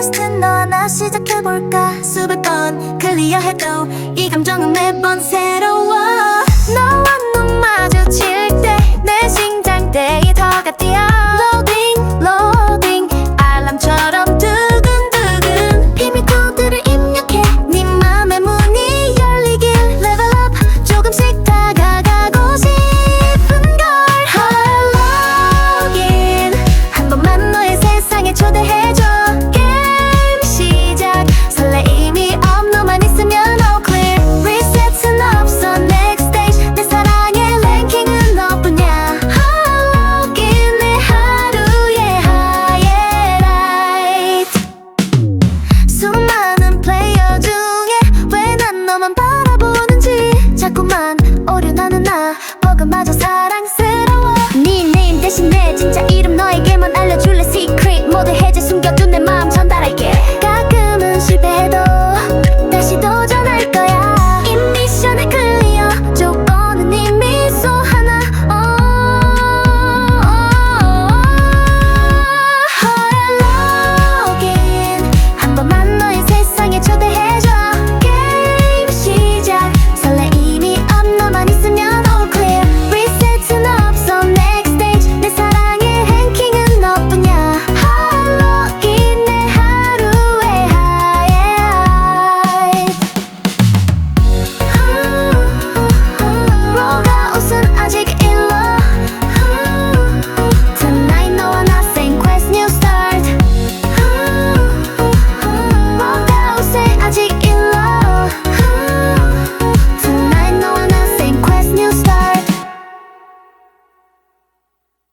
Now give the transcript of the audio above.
테스트 너나 시작해볼까? 수백 번 클리어해도 이 감정은 매번 새로워. 너와 눈 마주칠 때 내 심장대에 더가 뛰어 로딩 로딩 알람처럼 두근두근. 비밀 코드를 입력해 네 맘의 문이 열리길 레벨업 조금씩 다가가고 싶은 걸. Hello again 한 번만 너의 세상에 초대해줘.